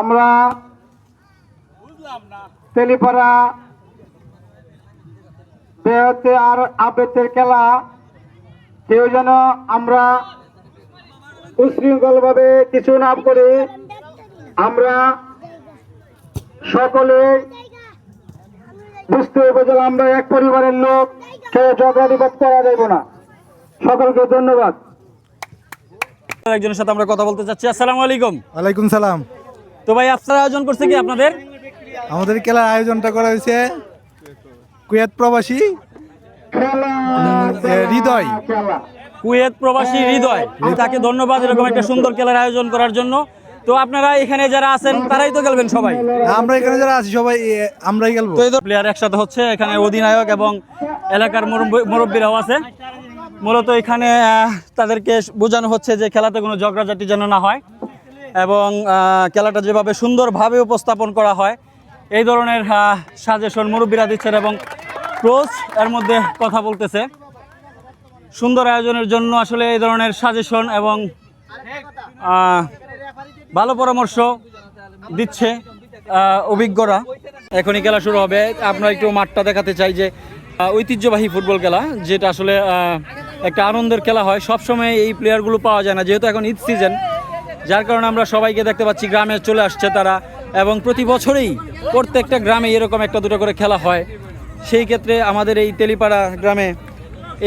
আমরা তেলিপাড়া বেহতে আর আবেতের খেলা কেউ যেন আমরা উশৃঙ্খলভাবে কিছু না করে আমরা সকলে বুঝতে হবে যে আমরা এক পরিবারের লোক কেউ ঝগড়াধিপাত করা যাবে না। সকলকে ধন্যবাদ। একজনের সাথে আমরা কথা বলতে চাচ্ছি। আসসালামু আলাইকুম। ওয়ালাইকুম সালাম। তো ভাই আপনারা আয়োজন করছে কি আপনাদের? আমাদের খেলার আয়োজনটা করা হয়েছে কুয়েত প্রবাসী হৃদয়। কুয়েত প্রবাসী হৃদয়। তাকে ধন্যবাদ এরকম একটা সুন্দর খেলার আয়োজন করার জন্য। তো আপনারা এখানে যারা আছেন তারাই তো খেলবেন সবাই? আমরা এখানে যারা আছি সবাই আমরাই খেলব। তো প্লেয়ার একসাথে হচ্ছে এখানে অধিনায়ক এবং এলাকার মুরব্বী- মুরব্বীরাও আছে। মূলত এখানে তাদেরকে বোঝানো হচ্ছে যে খেলাতে কোনো ঝগড়াঝাটি যেন না হয়। এবং খেলাটা যেভাবে সুন্দরভাবে উপস্থাপন করা হয়, এই ধরনের সাজেশন মুরব্বীরা দিচ্ছেন এবং কোচ এর মধ্যে কথা বলতেছে। সুন্দর আয়োজনের জন্য আসলে এই ধরনের সাজেশন এবং ভালো পরামর্শ দিচ্ছে অভিজ্ঞরা। এখনই খেলা শুরু হবে। আমরা একটু মাঠটা দেখাতে চাই যে ঐতিহ্যবাহী ফুটবল খেলা, যেটা আসলে একটা আনন্দের খেলা হয়। সবসময় এই প্লেয়ারগুলো পাওয়া যায় না, যেহেতু এখন ঈদ সিজন যার কারণে আমরা সবাইকে দেখতে পাচ্ছি গ্রামে চলে আসছে তারা। এবং প্রতি বছরেই প্রত্যেকটা গ্রামে এরকম একটা দুটো করে খেলা হয়। সেই ক্ষেত্রে আমাদের এই তেলিপাড়া গ্রামে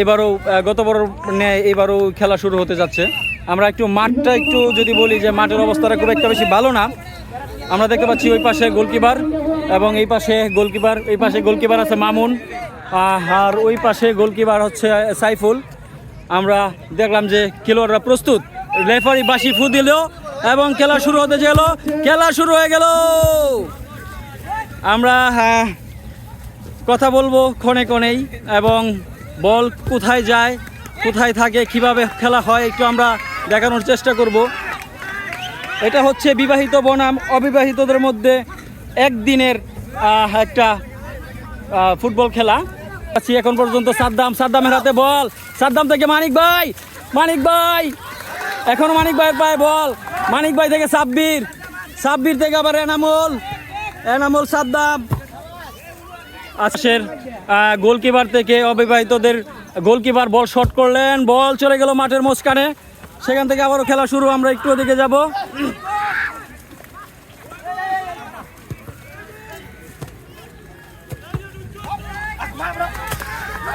এবারও গত বড় ন্যায় এবারও খেলা শুরু হতে যাচ্ছে। আমরা একটু মাঠটা একটু যদি বলি যে মাঠের অবস্থাটা খুব একটা বেশি ভালো না। আমরা দেখতে পাচ্ছি ওই পাশে গোলকিপার এবং এই পাশে গোলকিপার, এই পাশে গোলকিপার আছে মামুন। আর ওই পাশে গোলকিপার হচ্ছে সাইফুল। আমরা দেখলাম যে খেলোয়াড়রা প্রস্তুত। রেফারি বাসি ফু দিল এবং খেলা শুরু হতে গেল। খেলা শুরু হয়ে গেল। আমরা হ্যাঁ কথা বলব ক্ষণে ক্ষণেই এবং বল কোথায় যায়, কোথায় থাকে, কীভাবে খেলা হয় একটু আমরা দেখানোর চেষ্টা করব। এটা হচ্ছে বিবাহিত বনাম অবিবাহিতদের মধ্যে একদিনের একটা ফুটবল খেলা। আছি এখন পর্যন্ত সাদ্দাম। সাদ্দামের হাতে বল। সাদ্দাম থেকে মানিক ভাই মানিক ভাই। এখন মানিক ভাইয়ের পায়ে বল। মানিক ভাই থেকে সাব্বির। সাব্বির থেকে আবার এনামুল। এনামুল সাদ্দাম। আজকের গোলকিপার থেকে অবিবাহিতদের গোলকিপার বল শট করলেন। বল চলে গেল মাঠের মাঝখানে সেখান থেকে আবারও খেলা শুরু, আমরা একটু ওদিকে যাব।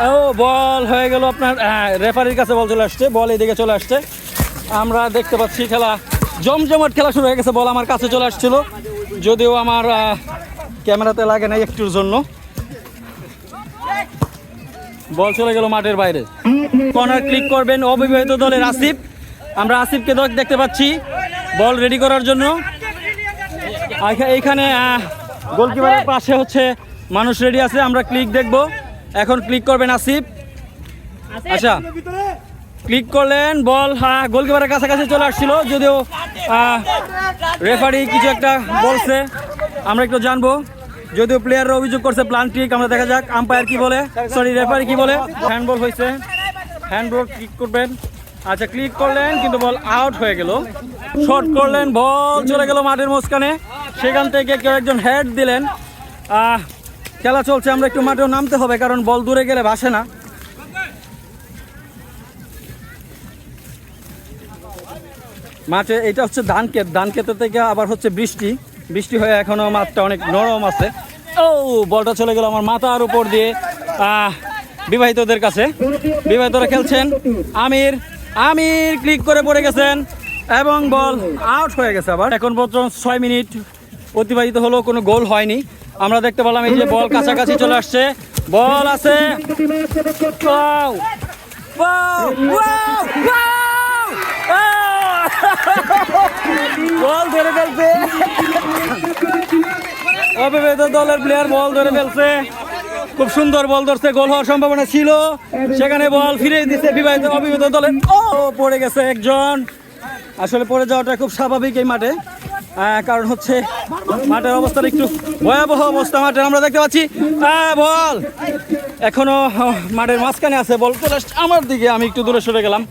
ও, বল হয়ে গেল আপনার হ্যাঁ রেফারির কাছে বল চলে আসছে। বল এদিকে চলে আসছে। আমরা দেখতে পাচ্ছি খেলা। জমজমাট খেলা শুরু হয়ে গেছে, বল আমার কাছে চলে আসছিল। যদিও আমার ক্যামেরাতে লাগে নাই একটুর জন্য। বল চলে গেল মাঠের বাইরে। কর্নার ক্লিক করবেন অবিবাহিত দলের আসিফ। আমরা আসিফকে দেখ- দেখতে পাচ্ছি। বল রেডি করার জন্য। এইখানে গোলকিপারের পাশে হচ্ছে মানুষ রেডি আছে, আমরা ক্লিক দেখব। এখন ক্লিক করবেন আসিফ। আচ্ছা। ক্লিক করলেন, বল হ্যাঁ গোলকিপারের কাছাকাছি চলে আসছিল, যদিও রেফারি কিছু একটা বলছে, আমরা একটু জানব। যদিও প্লেয়াররা অভিযোগ করছে প্লান ট্রিক আমরা দেখা যাক আম্পায়ার কি বলে সরি রেফারি কি বলে হ্যান্ডবল হয়েছে। হ্যান্ডবল ক্লিক করবেন। আচ্ছা ক্লিক করলেন, কিন্তু বল আউট হয়ে গেল। শর্ট করলেন, বল চলে গেল মাঠের মাঝখানে। সেখান থেকে কেউ একজন হেড দিলেন। খেলা চলছে, আমরা একটু মাঠেও নামতে হবে, কারণ বল দূরে গেলে ভাসে না। মাঠে এটা হচ্ছে ধান ক্ষেত। ধান ক্ষেতের থেকে আবার হচ্ছে বৃষ্টি। বৃষ্টি হয়ে এখনও মাঠটা অনেক নরম আছে। ও, বলটা চলে গেল আমার মাথার উপর দিয়ে। বিবাহিতদের কাছে। বিবাহিতরা খেলছেন। আমির আমির ক্লিক করে পড়ে গেছেন এবং বল আউট হয়ে গেছে আবার। এখন পর্যন্ত ছয় মিনিট অতিবাহিত হলো কোনো গোল হয়নি। আমরা দেখতে পেলাম এই যে বল কাছাকাছি চলে আসছে। বল আছে। বল ধরে ফেলছে। অবিবাহিত দলের প্লেয়ার বল ধরে ফেলছে। খুব সুন্দর বল ধরছে, গোল হওয়ার সম্ভাবনা ছিল। সেখানে বল ফিরে দিচ্ছে বিবাহিত অবিবাহিত দলের। ও, পড়ে গেছে একজন। আসলে পড়ে যাওয়াটা খুব স্বাভাবিক এই মাঠে। কারণ হচ্ছে মাঠের অবস্থাটা একটু ভয়াবহ অবস্থা মাঠের আমরা দেখতে পাচ্ছি। বল। এখনও মাঠের মাঝখানে আছে। বল আমার দিকে, আমি একটু দূরে সরে গেলাম।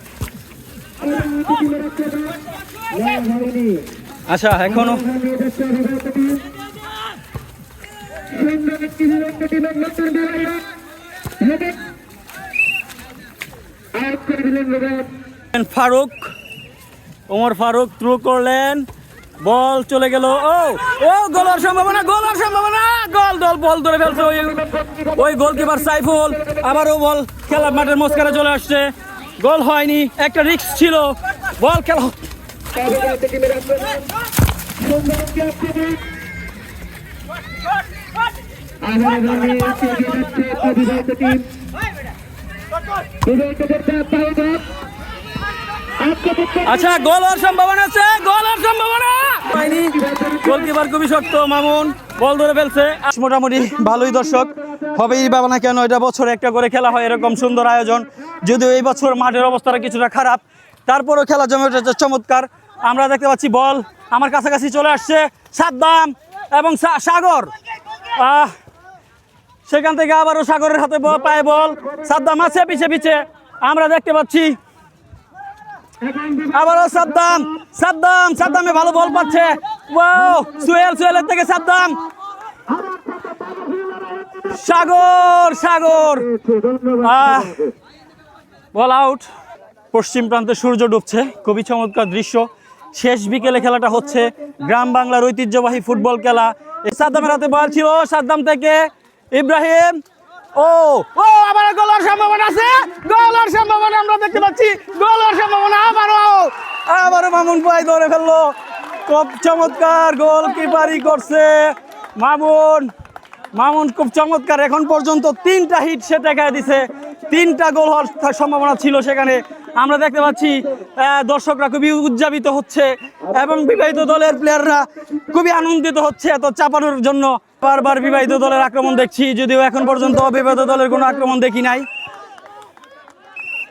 আচ্ছা এখনও? ফারুক ওমর ফারুক থ্রু করলেন বল চলে গেল। ও ও গোলের সম্ভাবনা গোলের সম্ভাবনা গোল দল বল ধরে ফেলছে ওই ওই গোলকিপার সাইফুল। আবারও বল খেলা মাঠের মস্কারে চলে আসছে। গোল হয়নি, একটা রিস্ক ছিল। বল খেলা। আচ্ছা গোল হওয়ার সম্ভাবনা আছে, গোল হওয়ার সম্ভাবনা। হয়নি। গোলকিপার খুবই শক্ত, মামুন। বল ধরে ফেলছে। মোটামুটি ভালোই দর্শক। হবেই বাবা না কেন, এটা বছরে একটা করে খেলা হয়, এরকম সুন্দর আয়োজন। যদিও এই বছর মাঠের অবস্থাটা কিছুটা খারাপ, তারপরেও খেলা জমে উঠেছে চমৎকার। আমরা দেখতে পাচ্ছি বল আমার কাছাকাছি চলে আসছে, সাদ্দাম এবং সাগর। আহ, সেখান থেকে আবারও সাগরের হাতে পায়ে বল। সাদ্দাম আছে পিছে পিছে, আমরা দেখতে পাচ্ছি আবারও সাদ্দাম সাদ্দাম, সাদ্দামে ভালো বল পাচ্ছে। ওয়াও সুয়েল সুয়েলের থেকে সাদ্দাম। সাগর সাগর। বল আউট পশ্চিম প্রান্তে সূর্য ডুবছে। খুবই চমৎকার দৃশ্য। শেষ বিকেলে খেলাটা হচ্ছে। গ্রাম বাংলার ঐতিহ্যবাহী ফুটবল খেলা। সাদ্দামের হাতে বল ছিল। সাদ্দাম থেকে ইব্রাহিম। ও ও আবার গোলার সম্ভাবনা আছে। গোলার সম্ভাবনা আমরা দেখতে পাচ্ছি। গোলার সম্ভাবনা আবারও। আবারও মামুন ভাই ধরে ফেলল। খুব চমৎকার গোল কিপারি করছে মামুন। মামুন খুব চমৎকার। এখন পর্যন্ত তিনটা হিট সে দেখা দিছে। তিনটা গোল হওয়ার সম্ভাবনা ছিল সেখানে। আমরা দেখতে পাচ্ছি দর্শকরা খুবই উদযাপিত হচ্ছে এবং বিবাহিত দলের প্লেয়াররা খুবই আনন্দিত হচ্ছে এত চাপানোর জন্য। বারবার বিবাহিত দলের আক্রমণ দেখছি যদিও এখন পর্যন্ত অবিবাহিত দলের কোনো আক্রমণ দেখি নাই।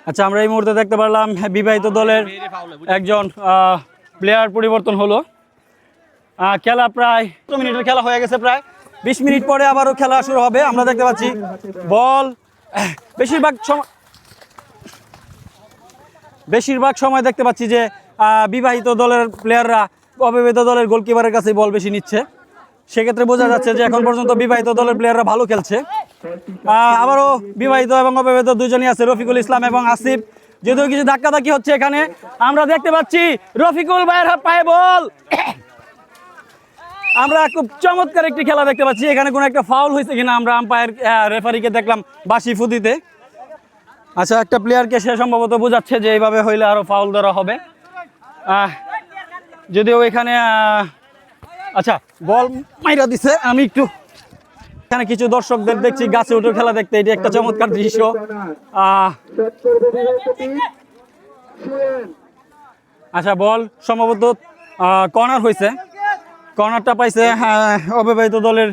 আচ্ছা আমরা এই মুহূর্তে দেখতে পারলাম হ্যাঁ, বিবাহিত দলের একজন প্লেয়ার পরিবর্তন হলো। খেলা প্রায় মিনিটের খেলা হয়ে গেছে প্রায়? বিশ মিনিট পরে আবারও খেলা শুরু হবে। আমরা দেখতে পাচ্ছি বল বেশিরভাগ সময় বেশিরভাগ সময় দেখতে পাচ্ছি যে বিবাহিত দলের প্লেয়াররা অবিবাহিত দলের গোলকিপারের কাছে বল বেশি নিচ্ছে। সেক্ষেত্রে বোঝা যাচ্ছে যে এখন পর্যন্ত বিবাহিত দলের প্লেয়াররা ভালো খেলছে। আবারও বিবাহিত এবং অবিবাহিত দুজনই আছে, রফিকুল ইসলাম এবং আসিফ। যদিও কিছু ধাক্কাধাক্কি হচ্ছে এখানে, আমরা দেখতে পাচ্ছি রফিকুল ভাইয়ের পায়ে বল। আমরা খুব চমৎকার একটি খেলা দেখতে পাচ্ছি। এখানে কোনো একটা ফাউল হয়েছে কিনা আমরা আম্পায়ার রেফারিকে দেখলাম বাসি ফুদিতে। আচ্ছা একটা প্লেয়ারকে সে সম্ভবত বোঝাচ্ছে যে এইভাবে হইলে আরও ফাউল ধরা হবে। যদিও এখানে আচ্ছা বল মাইরা দিছে। আমি একটু এখানে কিছু দর্শকদের দেখছি, গাছে উঠে খেলা দেখতে। এটি একটা চমৎকার দৃশ্য। আচ্ছা বল সম্ভবত কর্নার হয়েছে কর্নারটা পাইছে হ্যাঁ, অবিবাহিত দলের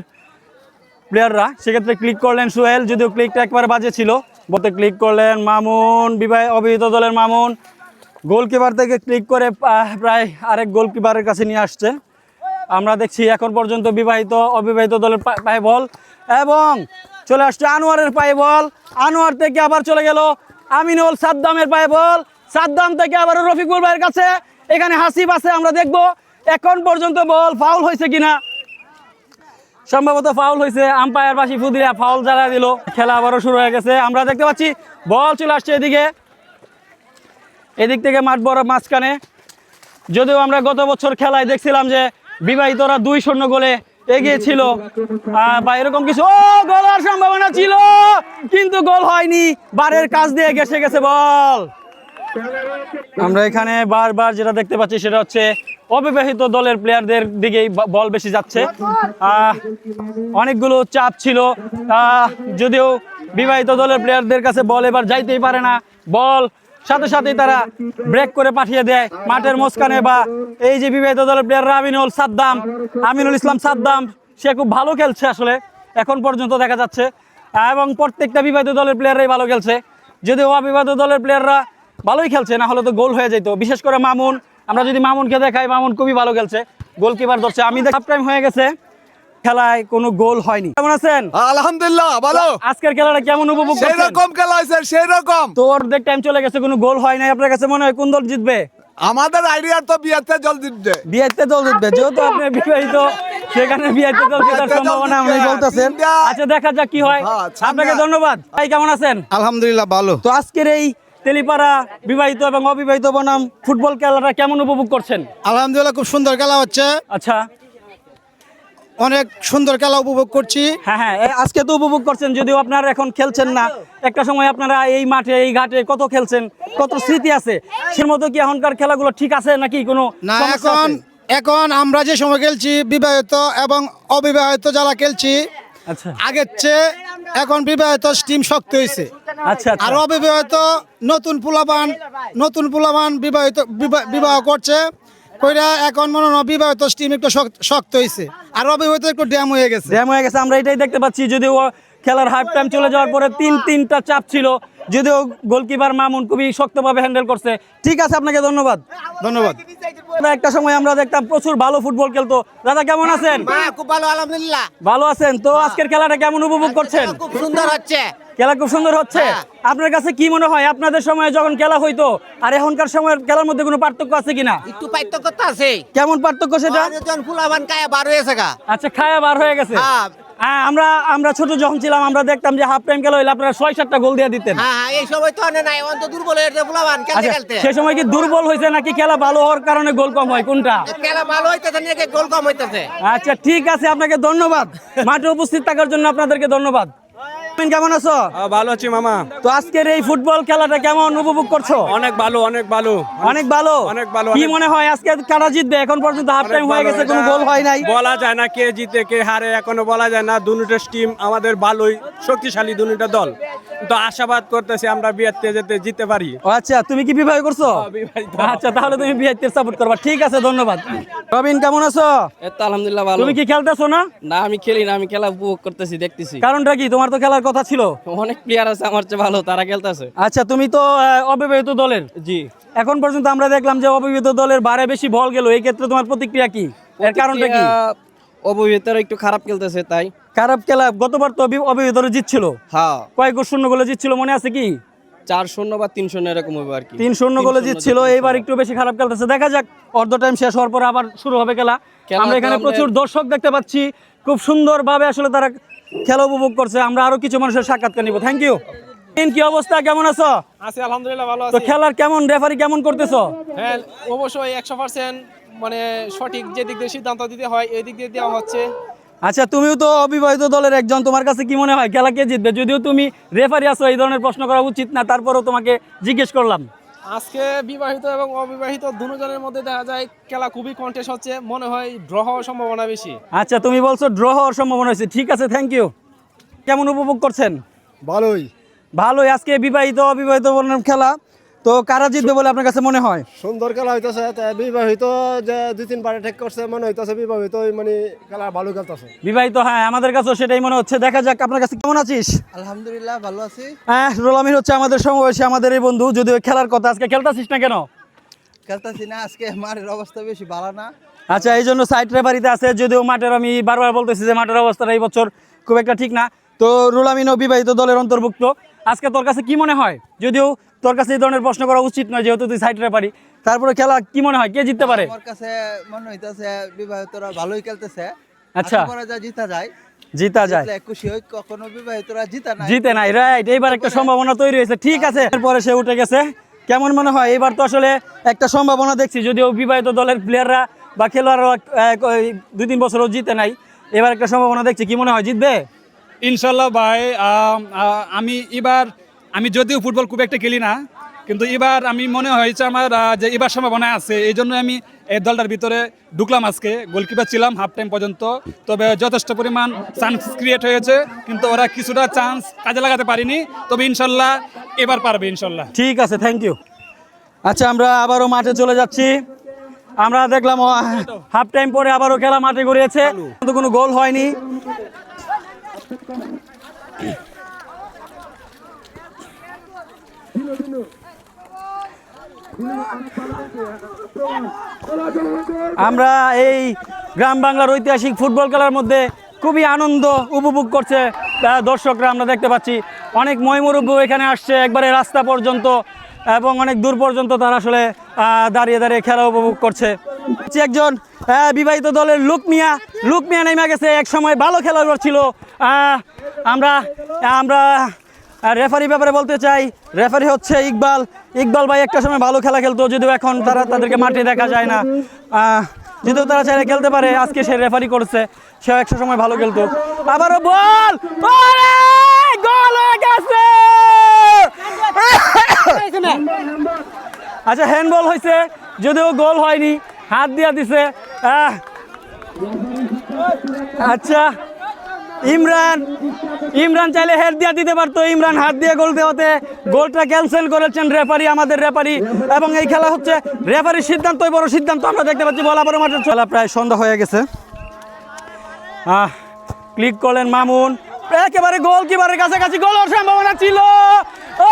প্লেয়াররা সেক্ষেত্রে ক্লিক করলেন সোহেল যদিও ক্লিকটা একবার বাজে ছিল। বলতে ক্লিক করলেন মামুন বিবাহ অবিবাহিত দলের মামুন। গোলকিপার থেকে ক্লিক করে প্রায় আরেক গোলকিপারের কাছে নিয়ে আসছে। আমরা দেখছি এখন পর্যন্ত বিবাহিত অবিবাহিত দলের পায়ে বল এবং চলে আসছে আনোয়ারের পায়ে বল আনোয়ার থেকে আবার চলে গেল আমিনুল সাদ্দামের পায়ে বল সাদ্দাম থেকে আবার রফিকুল ভাইয়ের কাছে। এখানে হাসিব আছে আমরা দেখব। এখন পর্যন্ত বল ফাউল হয়েছে কিনা? সম্ভবত ফাউল হয়েছে আম্পায়ার বাসি ফুদিরা ফাউল জ্বালা দিল। খেলা আবারও শুরু হয়ে গেছে, আমরা দেখতে পাচ্ছি বল চলে আসছে এদিকে। এদিক থেকে মাঠ বড় মাঝখানে। যদিও আমরা গত বছর খেলায় দেখছিলাম যে বিবাহিতরা দুই শূন্য গোলে এগিয়ে ছিল বা এরকম কিছু, ও গোলার সম্ভাবনা ছিল, কিন্তু গোল হয়নি। বারের কাজ দিয়ে গেছে গেছে বল। আমরা এখানে বারবার যেটা দেখতে পাচ্ছি সেটা হচ্ছে অবিবাহিত দলের প্লেয়ারদের দিকেই বল বেশি যাচ্ছে। অনেকগুলো চাপ ছিল। যদিও বিবাহিত দলের প্লেয়ারদের কাছে বল এবার যাইতেই পারে না। বল সাথে সাথেই তারা ব্রেক করে পাঠিয়ে দেয় মাঠের মাঝখানে বা এই যে বিবাহিত দলের প্লেয়ার আমিনুল সাদ্দাম, আমিনুল ইসলাম সাদ্দাম, সে খুব ভালো খেলছে আসলে। এখন পর্যন্ত দেখা যাচ্ছে। এবং প্রত্যেকটা বিবাহিত দলের প্লেয়াররাই ভালো খেলছে। যদিও অবিবাহিত দলের প্লেয়াররা ভালোই খেলছে না হলে তো গোল হয়ে যেত। বিশেষ করে মামুন আমরা যদি মামুনকে দেখাই মামুন খুবই ভালো খেলছে। গোলকিপার ধরছে। আমি হাফ টাইম হয়ে গেছে। খেলায় কোনো গোল হয়নি। কেমন আছেন? আলহামদুলিল্লাহ ভালো। আজকের খেলাটা কেমন উপভোগ সেই করছেন? রকম খেলা হয়েছে সেই রকম তো অর্ধেক টাইম চলে গেছে কোনো গোল হয় নাই। আপনার কাছে মনে হয় কোন দল জিতবে? আমাদের আইডিয়া তো বিয়েতে জল বিয়েতে জল দিবে যেহেতু আপনি বিবাহিত সেখানে বিয়েতে জল জল সম্ভাবনা আপনি বলতেছেন। আচ্ছা দেখা যাক কি হয়। হ্যাঁ, আপনাকে ধন্যবাদ। ভাই কেমন আছেন? আলহামদুলিল্লাহ ভালো। তো আজকের এই তেলিপাড়া বিবাহিত এবং অবিবাহিত বনাম ফুটবল খেলাটা কেমন উপভোগ করছেন? আলহামদুলিল্লাহ খুব সুন্দর খেলা হচ্ছে। আচ্ছা। অনেক সুন্দর খেলা উপভোগ করছি। হ্যাঁ হ্যাঁ আজকে তো উপভোগ করছেন যদিও আপনারা এখন খেলছেন না। একটা সময় আপনারা এই মাঠে এই ঘাটে কত খেলছেন কত স্মৃতি আছে? সে মতো কি এখনকার খেলাগুলো ঠিক আছে নাকি কোনো না এখন এখন আমরা যে সময় খেলছি বিবাহিত এবং অবিবাহিত যারা খেলছি আগের চেয়ে এখন বিবাহিত টিম শক্ত হয়েছে আচ্ছা আচ্ছা। আর অবিবাহিত নতুন পোলাবান নতুন পোলাবান বিবাহিত বিবা- বিবাহ করছে কইরা এখন মনে হয় বিবাহিত টিম একটু শক্ত- শক্ত হয়েছে আর অবিবাহিত একটু ড্যাম হয়ে গেছে। ড্যাম হয়ে গেছে আমরা এটাই দেখতে পাচ্ছি যদিও খেলার হাফ টাইম চলে যাওয়ার পরে তিন তিনটা চাপ ছিল যদিও গোলকিপার মামুন খুবই শক্তভাবে হ্যান্ডেল করছে। ঠিক আছে আপনাকে ধন্যবাদ। ধন্যবাদ। একটা সময় আমরা দেখতাম প্রচুর ভালো ফুটবল খেলতো। দাদা কেমন আছেন? খুব ভালো আলহামদুলিল্লাহ। ভালো আছেন? তো আজকের খেলাটা কেমন উপভোগ করছেন? খুব সুন্দর হচ্ছে। খেলা খুব সুন্দর হচ্ছে? হ্যাঁ। আপনার কাছে কি মনে হয় আপনাদের সময় যখন খেলা হইতো আর এখনকার সময়ের খেলার মধ্যে কোনো পার্থক্য আছে কিনা? একটু পার্থক্য তো আছে কেমন পার্থক্য সেটা? ফুলাবান কায়া বার হয়েছে আচ্ছা খায়া বার হয়ে গেছে। হ্যাঁ। আমরা আমরা ছোট যখন ছিলাম আমরা দেখতাম যে হাফ টাইম খেলা হইলে আপনারা ছয় সাতটা গোল দিয়ে দিতেন। হ্যাঁ হ্যাঁ এই সময় তো নাই অন্ত দুর্বল হয়ে ফুলাবান খেলতে আচ্ছা খেলতে। সে সময় কি দুর্বল হয়েছে নাকি খেলা ভালো হওয়ার কারণে গোল কম হয়? কোনটা? খেলা ভালো হইতেছে নাকি গোল কম হইতেছে? আচ্ছা ঠিক আছে আপনাকে ধন্যবাদ। মাঠে উপস্থিত থাকার জন্য আপনাদেরকে ধন্যবাদ। কেমন আছো? ভালো আছি মামা। তো আজকের এই ফুটবল খেলাটা কেমন উপভোগ করছ? অনেক ভালো অনেক ভালো। অনেক ভালো? অনেক ভালো, কি মনে হয় আজকে কারা জিতবে? এখন পর্যন্ত হাফ টাইম হয়ে গেছে কোনো গোল হয় নাই। বলা যায় না কে জিতে কে হারে এখনও বলা যায় না। দুটো টিম আমাদের ভালোই শক্তিশালী দুটো দল। তো আশাবাদ করতেছি আমরা বিয়াতে যেতে জিতে পারি। আচ্ছা তুমি কি বিবাহ করছ? আচ্ছা তাহলে তুমি বিয়েতে সাপোর্ট করবা। ঠিক আছে ধন্যবাদ। রবিন কেমন আছো? এই তো আলহামদুলিল্লাহ ভালো। তুমি কি খেলতেছো না? না আমি খেলি না আমি খেলা উপভোগ করতেছি দেখতেছি। কারণটা কি? তোমার তো খেলার কথা ছিল? অনেক প্লেয়ার আছে আমার চেয়ে ভালো তারা খেলতেছে। আচ্ছা তুমি তো অবিবাহিত দলের। জি। এখন পর্যন্ত আমরা দেখলাম যে অবিবাহিত দলের বারে বেশি বল গেল। এই ক্ষেত্রে তোমার প্রতিক্রিয়া কি? এর কারণটা কি? অবহিতরা একটু খারাপ খেলতেছে তাই। খারাপ খেলা গতবার তো অবি- অবিবাহিতরা জিতছিল। হ্যাঁ। কয়েক শূন্য গোলে জিতছিল মনে আছে কি? চার শূন্য বা তিন শূন্য এরকম হবে আর কি। তিন শূন্য গোলে জিতছিল। এইবার একটু বেশি খারাপ খেলতেছে। দেখা যাক অর্ধ টাইম শেষ হওয়ার পর আবার শুরু হবে খেলা। খেলা আমরা এখানে প্রচুর দর্শক দেখতে পাচ্ছি। খুব সুন্দরভাবে আসলে তারা খেলা উপভোগ করছে আমরা আরও কিছু মানুষের সাক্ষাৎকার নিব। থ্যাংক ইউ কি অবস্থা? কেমন আছো? আছি আলহামদুলিল্লাহ ভালো তো খেলার কেমন রেফারি কেমন করতেছো? হ্যাঁ অবশ্যই একশো পার্সেন্ট মানে সঠিক যে দিক দিয়ে সিদ্ধান্ত দিতে হয় এই দিক দিয়ে দেওয়া হচ্ছে। আচ্ছা তুমিও তো অবিবাহিত দলের একজন তোমার কাছে কি মনে হয়? খেলা কে জিতবে? যদিও তুমি রেফারি আছো এই ধরনের প্রশ্ন করা উচিত না তারপরেও তোমাকে জিজ্ঞেস করলাম। আজকে বিবাহিত এবং অবিবাহিত দুজনের মধ্যে দেখা যায় খেলা খুবই কন্টেস্ট হচ্ছে মনে হয় ড্র হওয়ার সম্ভাবনা বেশি। আচ্ছা তুমি বলছো ড্র হওয়ার সম্ভাবনা হয়েছে ঠিক আছে থ্যাংক ইউ কেমন উপভোগ করছেন? ভালোই। ভালোই আজকে বিবাহিত অবিবাহিত খেলা। তো কারা জিতবে বলে আপনার কাছে মনে হয়? সুন্দর খেলা হইতেছে বিবাহিত যে দুই তিনবার ঠিক করছে মনে হইতেছে বিবাহিত মানে খেলা ভালো খেলতেছে। বিবাহিত হ্যাঁ আমাদের কাছেও সেটাই মনে হচ্ছে। দেখা যাক আপনার কাছে কেমন আছিস? আলহামদুলিল্লাহ ভালো আছি। হ্যাঁ রোলামিন হচ্ছে আমাদের সমবয়সী আমাদের এই বন্ধু যদিও খেলার কথা আজকে খেলতেছিস না কেন? খেলতেছি না আজকে মারের অবস্থা বেশি ভালো না। আচ্ছা এই জন্য সাইড রেফারিতে আছে যদিও মাঠের আমি বারবার বলতেছি যে মাঠের অবস্থাটা এই বছর খুব একটা ঠিক না। তো রুলামিনও বিবাহিত দলের অন্তর্ভুক্ত। আজকে তোর কাছে কি মনে হয়? যদিও তোর কাছে এই ধরনের প্রশ্ন করা উচিত নয় যেহেতু তুই সাইড রেফারি তারপরে খেলা কি মনে হয়? কে জিততে পারে? আমার কাছে মনে হইতাছে বিবাহিতরা ভালোই খেলতেছে। আচ্ছা। করা যায় জিতা যায়। জিতা যায়। খুশি হই কখনো বিবাহিতরা জিতা নাই। জিতে নাই রাইট এইবার একটা সম্ভাবনা তৈরি হয়েছে। ঠিক আছে এরপরে সে উঠে গেছে। কেমন মনে হয়? এবার তো আসলে একটা সম্ভাবনা দেখছি যদিও বিবাহিত দলের প্লেয়াররা বা খেলোয়াড়রা দুই তিন বছরও জিতে নাই। এবার একটা সম্ভাবনা দেখছি কি মনে হয়? জিতবে? ইনশাল্লাহ ভাই আমি এবার আমি যদিও ফুটবল খুব একটা খেলি না, কিন্তু এবার আমি মনে হয়েছে আমার যে এবার সম্ভাবনা আছে। এই জন্য আমি এই দলটার ভিতরে ঢুকলাম আজকে। গোলকিপার ছিলাম হাফ টাইম পর্যন্ত। তবে যথেষ্ট পরিমাণ চান্স ক্রিয়েট হয়েছে, কিন্তু ওরা কিছুটা চান্স কাজে লাগাতে পারিনি। তবে ইনশাল্লাহ এবার পারবে, ইনশাল্লাহ। ঠিক আছে থ্যাংক ইউ আচ্ছা আমরা আবারও মাঠে চলে যাচ্ছি। আমরা দেখলাম হাফ টাইম পরে আবারও খেলা মাঠে গড়িয়েছে। কিন্তু কোনো গোল হয়নি। আমরা এই গ্রাম বাংলার ঐতিহাসিক ফুটবল খেলার মধ্যে খুবই আনন্দ উপভোগ করছে দর্শকরা আমরা দেখতে পাচ্ছি। অনেক ময়মুরব্ব এখানে আসছে, একবারে রাস্তা পর্যন্ত এবং অনেক দূর পর্যন্ত তারা আসলে দাঁড়িয়ে দাঁড়িয়ে খেলা উপভোগ করছে। একজন বিবাহিত দলের লুক মিয়া লুক মিয়া নেমে গেছে, এক সময় ভালো খেলোয়াড় ছিল। আমরা আমরা আমরা রেফারি ব্যাপারে বলতে চাই, রেফারি হচ্ছে ইকবাল। ইকবাল ভাই একটা সময় ভালো খেলা খেলতো, যদিও এখন তারা তাদেরকে মাঠে দেখা যায় না। যদিও তারা চাইলে খেলতে পারে, আজকে সে রেফারি করছে, সেও একটা সময় ভালো খেলতো। আবারও বল! আচ্ছা হ্যান্ডবল হয়েছে, যদিও গোল হয়নি, হাত দিয়া দিছে। আচ্ছা। ইমরান ইমরান চাইলে হেড দিয়ে দিতে পারতো। ইমরান হাত দিয়ে গোল দেওয়াতে। গোলটা ক্যান্সেল করেছেন রেফারি আমাদের রেফারি এবং এই খেলা হচ্ছে রেফারির সিদ্ধান্তই বড় সিদ্ধান্ত। আমরা দেখতে পাচ্ছি বলা বড় মাঠের খেলা প্রায় সন্ধ্যা হয়ে গেছে। ক্লিক করলেন মামুন। একেবারে গোল কিবারের কাছাকাছি গোল হওয়ার সম্ভাবনা ছিল। ও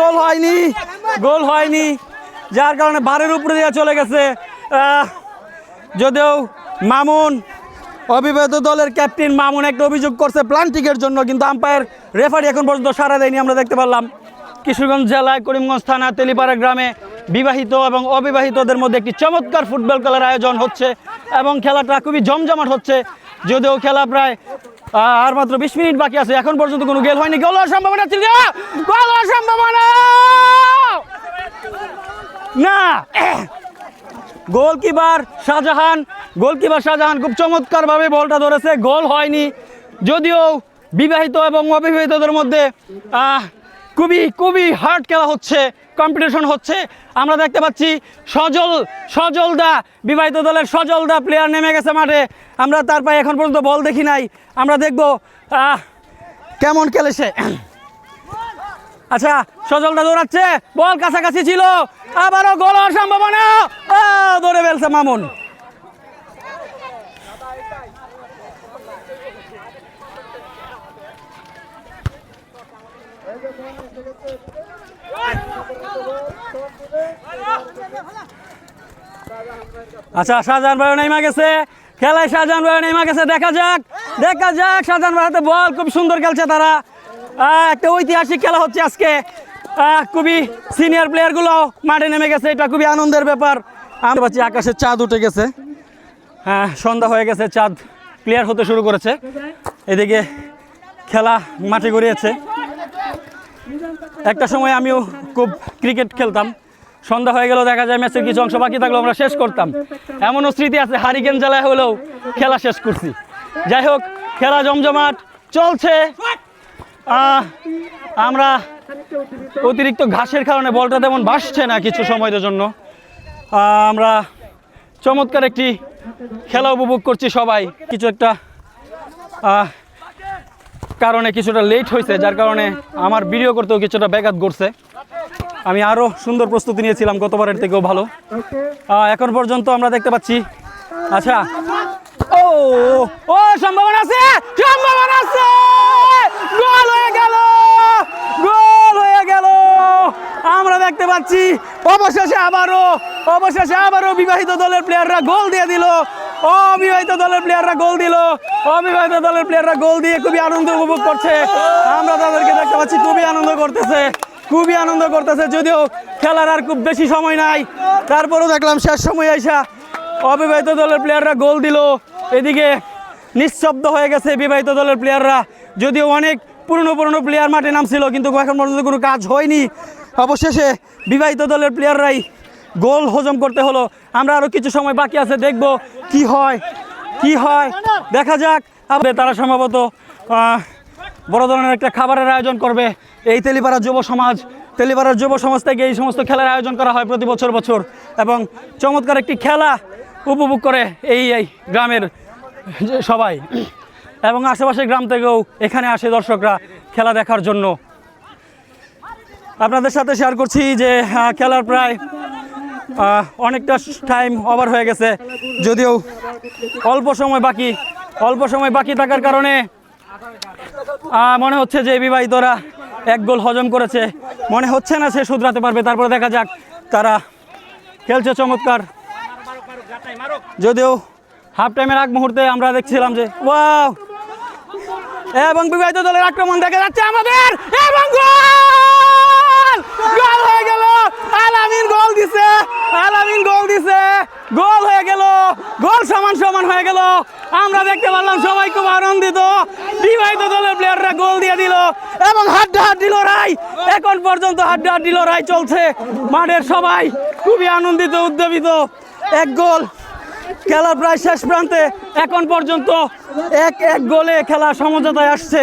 গোল হয়নি। গোল হয়নি। যার কারণে বারের উপরে দিয়ে চলে গেছে। যদিও মামুন অবিবাহিত দলের ক্যাপ্টেন মামুন একটা অভিযোগ করছে প্লান্টিকের জন্য, কিন্তু আম্পায়ার রেফারি এখন পর্যন্ত সারা দেয়নি, আমরা দেখতে পারলাম। কিশোরগঞ্জ জেলায় করিমগঞ্জ থানা, তেলিপাড়া গ্রামে বিবাহিত এবং অবিবাহিতদের মধ্যে একটি চমৎকার ফুটবল খেলার আয়োজন হচ্ছে এবং খেলাটা খুবই জমজমাট হচ্ছে, যদিও খেলা প্রায় আর মাত্র বিশ মিনিট বাকি আছে, এখন পর্যন্ত কোনো গেল হয়নি, গোল হওয়ার সম্ভাবনা ছিল গোল হওয়ার সম্ভাবনা! না! গোলকিপার শাহজাহান গোলকিপার শাহজাহান খুব চমৎকারভাবে বলটা ধরেছে, গোল হয়নি। যদিও বিবাহিত এবং অবিবাহিতদের মধ্যে খুবই খুবই হার্ড খেলা হচ্ছে কম্পিটিশন হচ্ছে। আমরা দেখতে পাচ্ছি সজল সজল দা, বিবাহিত দলের সজল দা প্লেয়ার নেমে গেছে মাঠে। আমরা তার পায়ে এখন পর্যন্ত বল দেখি নাই। আমরা দেখব কেমন খেলে সে আচ্ছা সজলটা দৌড়াচ্ছে, বল কাছাকাছি ছিল, আবারও গোল হওয়ার সম্ভাবনা। ধরে ফেলছে মামুন। আচ্ছা শাহজাহান ভাই নেমা গেছে। খেলায় শাহজাহান ভাই নেমা গেছে। দেখা যাক দেখা যাক, শাহজাহান ভাই হাতে বল, খুব সুন্দর খেলছে তারা। একটা ঐতিহাসিক খেলা হচ্ছে আজকে। খুবই সিনিয়র প্লেয়ারগুলো মাঠে নেমে গেছে, এটা খুবই আনন্দের ব্যাপার। আমরা পাচ্ছি আকাশে চাঁদ উঠে গেছে। হ্যাঁ সন্ধ্যা হয়ে গেছে, চাঁদ ক্লিয়ার হতে শুরু করেছে। এদিকে খেলা মাঠে গড়িয়েছে। একটা সময় আমিও খুব ক্রিকেট খেলতাম। সন্ধ্যা হয়ে গেল দেখা যায় ম্যাচের কিছু অংশ বাকি থাকলেও আমরা শেষ করতাম। এমনও স্মৃতি আছে, হারিকেন জেলায় হলেও খেলা শেষ করছি। যাই হোক, খেলা জমজমাট চলছে। আমরা অতিরিক্ত ঘাসের কারণে বলটা তেমন ভাসছে না কিছু সময়ের জন্য। আমরা চমৎকার একটি খেলা উপভোগ করছি সবাই। কিছু একটা কারণে কিছুটা লেট হয়েছে যার কারণে আমার ভিডিও করতেও কিছুটা ব্যাঘাত ঘটছে। আমি আরও সুন্দর প্রস্তুতি নিয়েছিলাম, গতবারের থেকেও ভালো। এখন পর্যন্ত আমরা দেখতে পাচ্ছি আচ্ছা। ও ও, সম্ভাবনা আছে সম্ভাবনা আছে! গোল হয়ে গেল আমরা দেখতে পাচ্ছি, অবশেষে আবারও অবশেষে আবারও বিবাহিত দলের প্লেয়াররা গোল দিয়ে দিল। অবিবাহিত দলের প্লেয়াররা গোল দিল। অবিবাহিত দলের প্লেয়াররা গোল দিয়ে খুবই আনন্দ উপভোগ করছে। আমরা তাদেরকে দেখতে পাচ্ছি, খুবই আনন্দ করতেছে, খুবই আনন্দ করতেছে। যদিও খেলার আর খুব বেশি সময় নাই। তারপরেও দেখলাম শেষ সময় আইসা অবিবাহিত দলের প্লেয়াররা গোল দিল। এদিকে নিঃশব্দ হয়ে গেছে বিবাহিত দলের প্লেয়াররা যদিও অনেক পুরনো পুরনো প্লেয়ার মাঠে নামছিল, কিন্তু এখন পর্যন্ত কোনো কাজ হয়নি। অবশেষে বিবাহিত দলের প্লেয়াররাই গোল হজম করতে হলো। আমরা আরও কিছু সময় বাকি আছে, দেখব কি হয় কি হয়। দেখা যাক তারা সম্ভবত বড় ধরনের একটা খাবারের আয়োজন করবে। এই তেলিপাড়া যুব সমাজ, তেলিপাড়ার যুব সমাজ থেকে এই সমস্ত খেলার আয়োজন করা হয় প্রতি বছর বছর। এবং চমৎকার একটি খেলা উপভোগ করে এই এই গ্রামের সবাই। এবং আশেপাশের গ্রাম থেকেও এখানে আসে দর্শকরা খেলা দেখার জন্য। আপনাদের সাথে শেয়ার করছি যে খেলার প্রায় অনেকটা টাইম ওভার হয়ে গেছে। যদিও অল্প সময় বাকি, অল্প সময় বাকি থাকার কারণে মনে হচ্ছে যে বিবাহিতরা এক গোল হজম করেছে। মনে হচ্ছে না সে শুধরাতে পারবে, তারপরে দেখা যাক তারা খেলছে চমৎকার। যদিও হাফ টাইমের আগ মুহূর্তে আমরা দেখছিলাম যে ওয়াও এবং বিবাহিত দলের আক্রমণ দেখা যাচ্ছে আমাদের! এবং গোল গোল হয়ে গেল। আলামিন গোল দিছে। আলামিন গোল দিছে। গোল হয়ে গেল। গোল সমান সমান হয়ে গেল। আমরা দেখতে পারলাম সবাই খুব আনন্দিত। বিবাহিত দলের প্লেয়াররা গোল দিয়ে দিল এবং হাড্ডাহাড্ডি লড়াই এখন পর্যন্ত হাড্ডাহাড্ডি লড়াই চলছে মাঠের সবাই। খুবই আনন্দিত উদ্যাপিত এক গোল। খেলার প্রায় শেষ প্রান্তে এখন পর্যন্ত এক এক গোলে খেলা সমঝোতায় আসছে।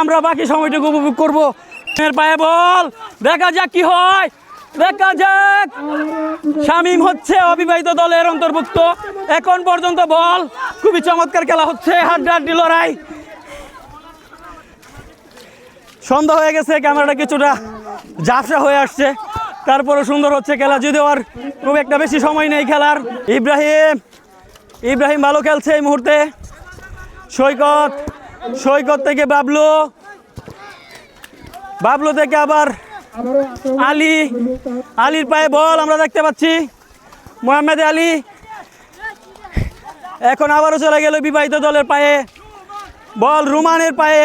আমরা বাকি সময়টুকু উপভোগ করব। পায়ে বল। দেখা যাক কি হয়। দেখা যাক। শামিম হচ্ছে অবিবাহিত দলের অন্তর্ভুক্ত। এখন পর্যন্ত বল। খুবই চমৎকার খেলা হচ্ছে হাড্ডাহাড্ডি লড়াই। সন্ধ্যা হয়ে গেছে, ক্যামেরাটা কিছুটা ঝাপসা হয়ে আসছে। তারপরে সুন্দর হচ্ছে খেলা। যদিও আর খুব একটা বেশি সময় নেই খেলার। ইব্রাহিম ইব্রাহিম ভালো খেলছে এই মুহূর্তে। সৈকত সৈকত থেকে বাবলু। বাবলু থেকে আবার আলী আলীর পায়ে বল আমরা দেখতে পাচ্ছি। মোহাম্মদ আলী এখন আবারও চলে গেল বিবাহিত দলের পায়ে। বল রুমানের পায়ে।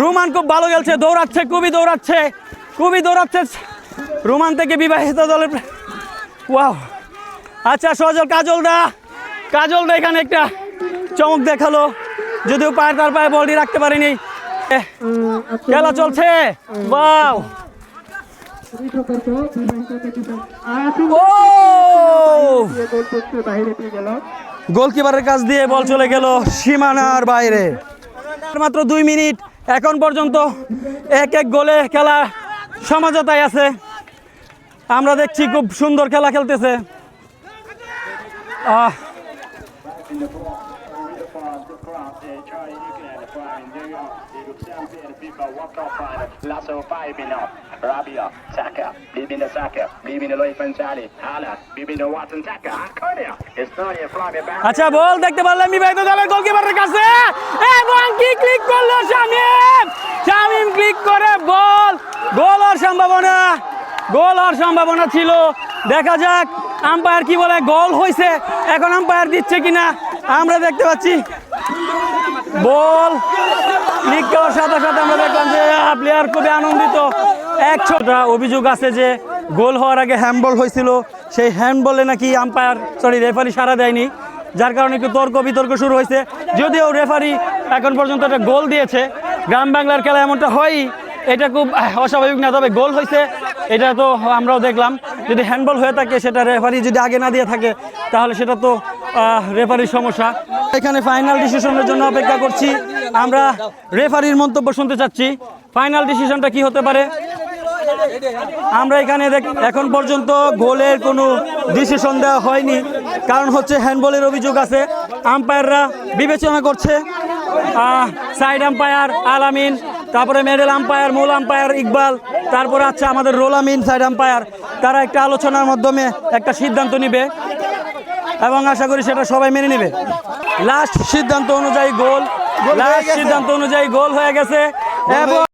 রুমান খুব ভালো খেলছে দৌড়াচ্ছে খুবই দৌড়াচ্ছে খুবই দৌড়াচ্ছে। রুমান থেকে বিবাহিত দলের ওয়াও। আচ্ছা সজল কাজল দা কাজল দা এখানে একটা চমক দেখাল। যদিও পায়ের তার পায়ে বলটি রাখতে পারেনি। খেলা চলছে। ও! গোলকিপারের কাছ দিয়ে বল চলে গেল সীমানার বাইরে। মাত্র দুই মিনিট এখন পর্যন্ত এক এক গোলে খেলা সমঝোতায় আছে। আমরা দেখছি খুব সুন্দর খেলা খেলতেছে। আহ, Lasso five in up. Rabia, Saka, the Saka, the Loifen Sally, Hala, the Watson Saka, Anconia. It's not a. আচ্ছা বল দেখতে পারলাম বিবাহিত দলের গোলকিপারের কাছে? এবং কি ক্লিক করল শামিম? শামিম ক্লিক করে বল। গোল হওয়ার সম্ভাবনা। গোল হওয়ার সম্ভাবনা ছিল। দেখা যাক আম্পায়ার কি বলে গোল হয়েছে এখন আম্পায়ার দিচ্ছে কিনা? আমরা দেখতে পাচ্ছি। বল। লিগ করার সাথে সাথে আমরা দেখলাম যে প্লেয়ার খুবই আনন্দিত। একশোটা অভিযোগ আছে যে, গোল হওয়ার আগে হ্যান্ডবল হয়েছিল। সেই হ্যান্ডবলে নাকি আম্পায়ার সরি রেফারি সারা দেয়নি। যার কারণে একটু তর্ক বিতর্ক শুরু হয়েছে। যদিও রেফারি এখন পর্যন্ত একটা গোল দিয়েছে। গ্রাম বাংলার খেলা এমনটা হয়ই। এটা খুব অস্বাভাবিক না, তবে গোল হয়েছে। এটা তো আমরাও দেখলাম। যদি হ্যান্ডবল হয়ে থাকে, সেটা রেফারি যদি আগে না দিয়ে থাকে, তাহলে সেটা তো রেফারির সমস্যা। এখানে ফাইনাল ডিসিশনের জন্য অপেক্ষা করছি। আমরা রেফারির মন্তব্য শুনতে চাচ্ছি। ফাইনাল ডিসিশনটা কি হতে পারে? আমরা এখানে দেখ- এখন পর্যন্ত গোলের কোনো ডিসিশন দেওয়া হয়নি। কারণ হচ্ছে হ্যান্ডবলের অভিযোগ আছে। আম্পায়াররা বিবেচনা করছে। সাইড আম্পায়ার আলামিন, তারপরে মেডেল আম্পায়ার মূল আম্পায়ার ইকবাল, তারপরে আছে আমাদের রোল আমিন সাইড আম্পায়ার তারা একটা আলোচনার মাধ্যমে একটা সিদ্ধান্ত নিবে। এবং আশা করি সেটা সবাই মেনে নেবে। লাস্ট সিদ্ধান্ত অনুযায়ী গোল লাস্ট সিদ্ধান্ত অনুযায়ী গোল হয়ে গেছে। এবং